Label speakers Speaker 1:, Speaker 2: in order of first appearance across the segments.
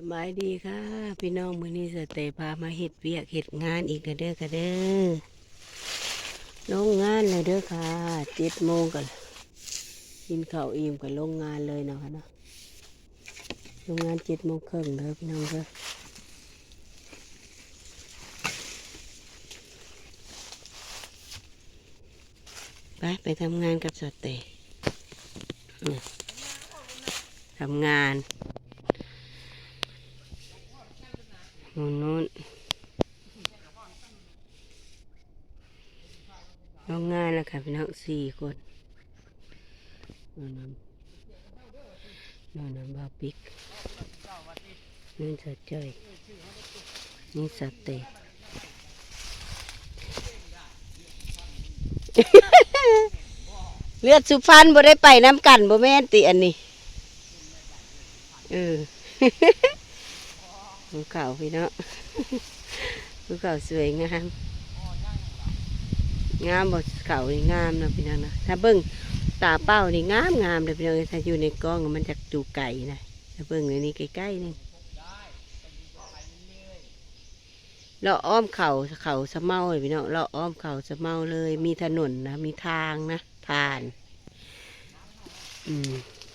Speaker 1: สบายดีค่ะ พี่น้องมือนี้สเตพามาเฮ็ดเวียกเฮ็ดงานอีกแล้วเด้อค่ะเด้อลงงานแล้วเด้อค่ะเจ็ดโมงกันกินข้าวอิ่มกันลงงานเลยเนาะคะเนาะลงงานเจ็ดโมงครึ่งเด้อพี่น้องเด้อไปไปทำงานกับสเตทำงาน นู่นนู่นน้องง่ายแล้วค่ะพี่น้องสี่คนนู่นนั่นนู่นบาปิกนู่นสัดจ้อยนี่สัตเตะเลือดสุพรรณบ่ได้ไปน้ำกันบ่แม่นติอันนี้เออ ภูเขาพี่เนาะภูเขาสวยงามงามบ่เขานี่งามนะพี่น้องนะถ้าเบิ่งตาเป้านี่งามงามเลยพี่น้องถ้าอยู่ในกล้องมันจะดูไก่นะถ้าเบิ่งในนี้ใกล้ๆนี่เราอ้อมเขาเขาสะเมาเลยพี่น้องเราอ้อมเขาสะเมาเลย มีถนนนะมีทางนะทาน อืม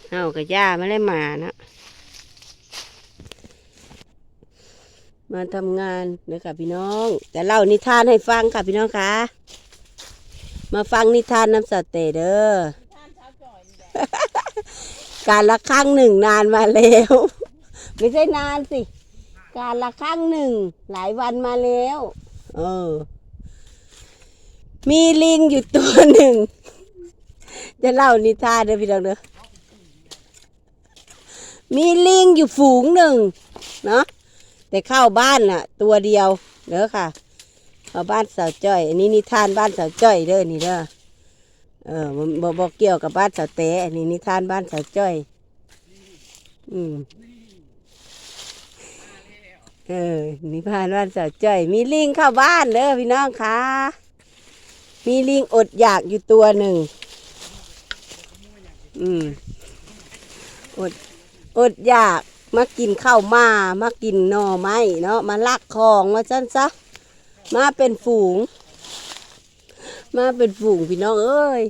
Speaker 1: เอากับย่าไม่ได้มานะ มาทำงานเด้อค่ะพี่น้อง แต่เล่านิทานให้ฟังค่ะพี่น้องคะมาฟังนิทานน้ำสเตเด้อการละครั้งหนึ่งนานมาแล้ว ไม่ใช่นานสิ การละครั้งหนึ่ง หลายวันมาแล้ว เออ มีลิงอยู่ตัวหนึ่ง จะเล่านิทานเด้อพี่น้องเด้อมีลิงอยู่ฝูงหนึ่งเนาะ แต่เข้าบ้านน่ะ ตัวเดียวเด้อค่ะเข้าบ้านสาวจ้อย อันนี้นิทานบ้านสาวจ้อยเด้อนี่เด้อเออมันบบอกเกี่ยวกับบ้านสาวเตะอันนี้นิทานบ้านสาวจ้อย อืมเออนิทานบ้านสาวจ้อย มีลิงเข้าบ้านเด้อพี่น้องค่ะ มีลิงอดอยากอยู่ตัวหนึ่ง อืม อด อดอยาก มากินข้าวมามากินหน่อไม้เนาะมาลักของมาจันซะมาเป็นฝูง มาเป็นฝูงพี่น้องเอ้ย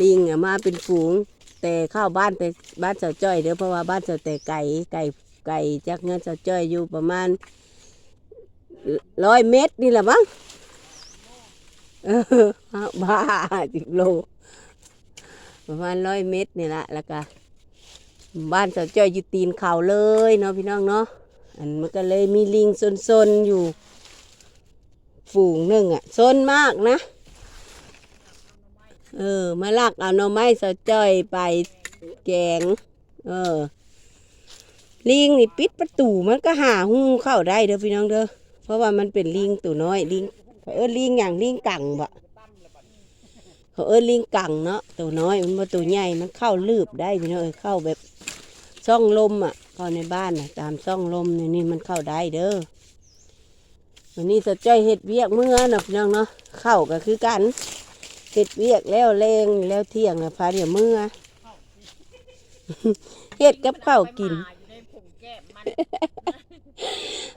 Speaker 1: ลิงอะมาเป็นฝูง แต่เข้าบ้านแต่บ้านเสาจ้อยเด้อเพราะว่าบ้านเสาแต่ไก่ไก่ไก่จากเงินเสาจ้อยอยู่ประมาณร้อยเมตรนี่แหละมั้งบ้าจิบโลประมาณร้อยเมตรนี่แหละแล้วก็ บ้านสาจ้อยอยู่ตีนเขาเลยเนาะพี่น้องเนาะอันมันก็เลยมีลิงซนๆอยู่ ฝูงหนึ่งอะซนมากนะ เออ มาลักเอาหน่อไม้สาจ้อยไปแกง เออ ลิงนี่ปิดประตูมันก็หาหูเข้าได้เด้อพี่น้องเด้อเพราะว่ามันเป็นลิงตัวน้อยลิงเขาเอิ้นลิงอย่างลิงกังบะ เขาเอิ้นลิงกังเนาะตัวน้อยมันบ่ตัวใหญ่มันเข้าลืบได้พี่น้องเอ้ยเข้าแบบซ่องลมอะเข้าในบ้านน่ะตามซ่องลมนี่นี่มันเข้าได้เด้อวันนี้สะจ้อยเห็ดเวียกเมื่อนะพี่น้องเนาะเข้าก็คือกันเห็ดเวียกแล้วแรงแล้วเที่ยงนะพาเดี๋ยวเมื่อเห็ดกับข้าวกิน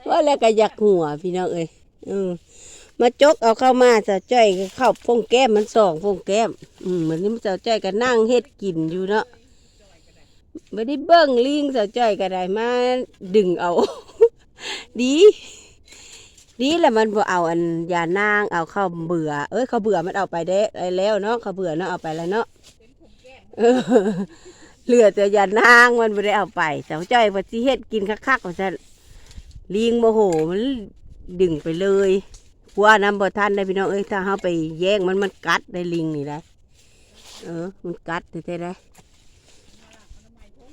Speaker 1: ว่าแล้วก็อยากหัวพี่น้องเอ้ยเออ มาจกเอาเข้ามาสะจ้อยเข้าพงแก้มมันสองพงแก้ม อืมเหมือนนี้มันสะจ้อยก็นั่งเห็ดกินอยู่เนาะไม่ได้เบิ้งลิงสาวจ้อยก็ได้มาดึงเอา ดีดีแหละมันบ่เอาอันยานางเอาเข้าเบื่อ เอ้ยเขาเบื่อมันเอาไปได้ได้แล้วเนาะเขาเบื่อเนาะเอาไปแล้วเนาะเออเหลือแต่ยานางมันไม่ได้เอาไปสาวจ้อยว่าสิเฮ็ดกินคักๆว่าซั่นลิงโมโหมันดึงไปเลย กลัวน้ำบ่ทันได้พี่น้องเอ้ยถ้าเฮาไปแย่งมันมันกัดได้ลิงนี่ได้เออ มันกัดแท้ๆได้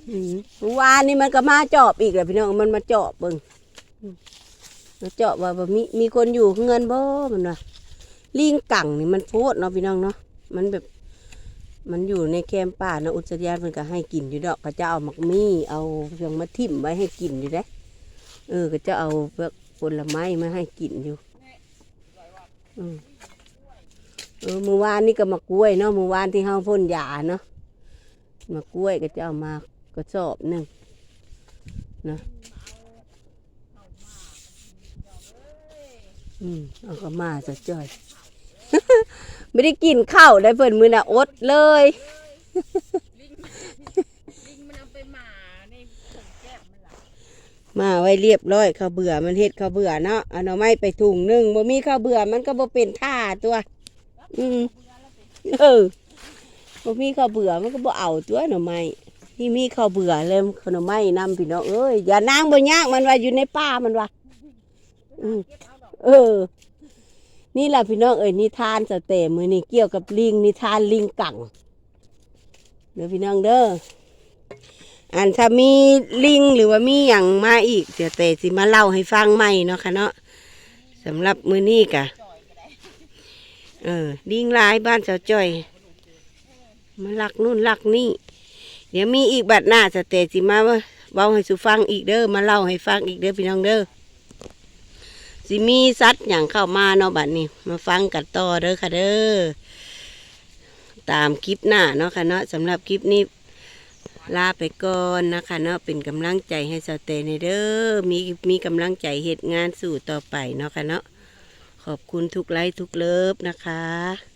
Speaker 1: อืมเมื่อวานนี่มันก็มาเจอบอีกแหละพี่น้องมันมาเจอบเบิ่งมาเจอบว่าบ่มีมีคนอยู่เงินบ่มันว่าลิงกังนี่มันโพดเนาะพี่น้องเนาะมันแบบ มันอยู่ในแคมป่านะอุทยานเพิ่นก็ให้กินอยู่ดอกก็จะเอาหมักมี่เอาเพียงมาทิ่มไว้ให้กินอยู่เด้เออก็จะเอาพวกผลไม้มาให้กินอยู่ เออเมื่อวานนี่ก็มากล้วยเนาะเมื่อวานที่เฮาพ่นยาเนาะมากล้วยก็จะเอามากระสอบหนึ่งนะอืมเอาก็มาจะจ่อย ไม่ได้กินข้าวได้เพิ่นมือน่ะอดเลย
Speaker 2: ลิงมันเอาไปหมาในถุงแก้มมันล่ะ
Speaker 1: มาไว้เรียบร้อยข้าวเบื่อมันเฮ็ดข้าวเบื่อเนาะเอาหน่อไม้ไปถุงหนึงบ่มีข้าวเบื่อมันก็บ่เป็นท่าตัว อืมเออบ่มีข้าวเบื่อมันก็บ่เอาตัวหน่อไม้นี่มีข้าวเบื่อเลยขนมไม้นำพี่น้องเอ้ยอย่านางบ่ยากมันว่าอยู่ในป่ามันว่าอืมเออ นี่แหละพี่น้องเอ้ยนิทานสเตมือนี่เกี่ยวกับลิงนิทานลิงกังเด้อพี่น้องเด้อ อันถ้ามีลิงหรือว่ามีอย่างมาอีกเสียวเตสิมาเล่าให้ฟังใหม่เนาะค่ะเนาะสำหรับมือนี้กะเออลิงลายบ้านเสาวจ้อย มาลักนู่นลักนี่ เดี๋ยวมีอีกบัดหน้าสเตสิมาว่าเบาให้สุฟังอีกเด้อมาเล่าให้ฟังอีกเด้อพี่น้องเด้อสิมีสัตว์อย่างเข้ามาเนาะบัดนี้ มาฟังกันต่อเด้อค่ะเด้อตามคลิปหน้าเนาะค่ะเนาะสำหรับคลิปนี้ ลาไปก่อนนะคะเนาะเป็นกำลังใจให้สเตนเดอร์มีมีกำลังใจเหตุงานสู่ต่อไปเนาะค่ะเนาะขอบคุณทุกไลค์ทุกเลิฟนะคะ